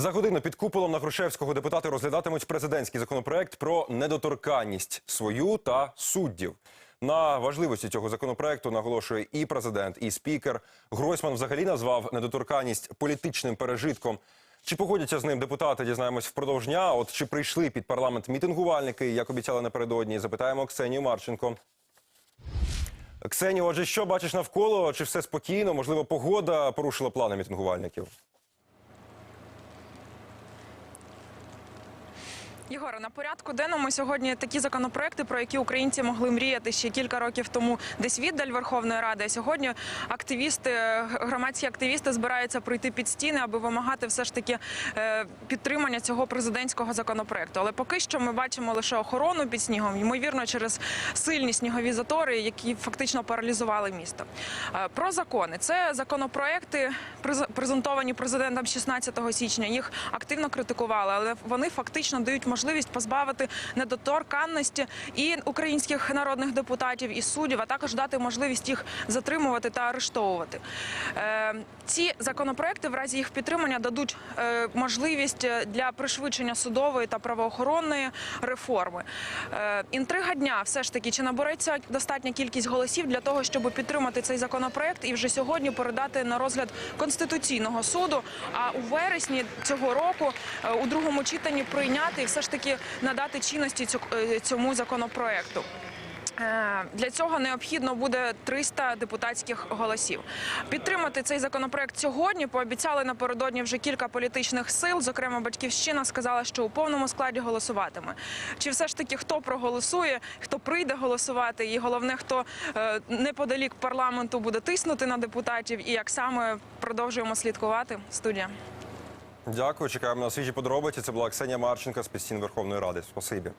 За годину під куполом на Грушевського депутати розглядатимуть президентський законопроект про недоторканність свою та суддів. На важливості цього законопроекту наголошує і президент, і спікер. Гройсман взагалі назвав недоторканність політичним пережитком. Чи погодяться з ним депутати? Дізнаємось впродовж дня. От чи прийшли під парламент мітингувальники, як обіцяли напередодні? Запитаємо Ксенію Марченко. Ксенію, отже, що бачиш навколо? Чи все спокійно? Можливо, погода порушила плани мітингувальників? Єгоре, на порядку денному сьогодні такі законопроекти, про які українці могли мріяти ще кілька років тому, десь віддаль Верховної Ради. Сьогодні активісти, громадські активісти збираються прийти під стіни, аби вимагати все ж таки е, підтримання цього президентського законопроекту. Але поки що ми бачимо лише охорону під снігом, ймовірно, через сильні снігові затори, які фактично паралізували місто. Е, Про закони це законопроекти, през- презентовані президентом 16 січня. Їх активно критикували, але вони фактично дають можливість позбавити недоторканності і українських народних депутатів, і суддів, а також дати можливість їх затримувати та арештовувати. Е, Ці законопроекти, в разі їх підтримання, дадуть е, можливість для пришвидшення судової та правоохоронної реформи. Е, Інтрига дня все ж таки чи набереться достатня кількість голосів для того, щоб підтримати цей законопроект і вже сьогодні передати на розгляд конституційного суду. А у вересні цього року е, у другому читанні прийняти і все ж таки надати чинності е, цьому законопроекту. Е, Для цього необхідно буде 300 депутатських голосів. Підтримати цей законопроект сьогодні пообіцяли напередодні вже кілька політичних сил. Зокрема, батьківщина сказала, що у повному складі голосуватиме. Чи все ж таки хто проголосує, хто прийде голосувати, і головне, хто е, неподалік парламенту буде тиснути на депутатів, і як саме продовжуємо слідкувати. Студія. Дякую. Чекаємо на свіжі подробиці. Це була Ксенія Марченка з підстін Верховної Ради. Спасибі.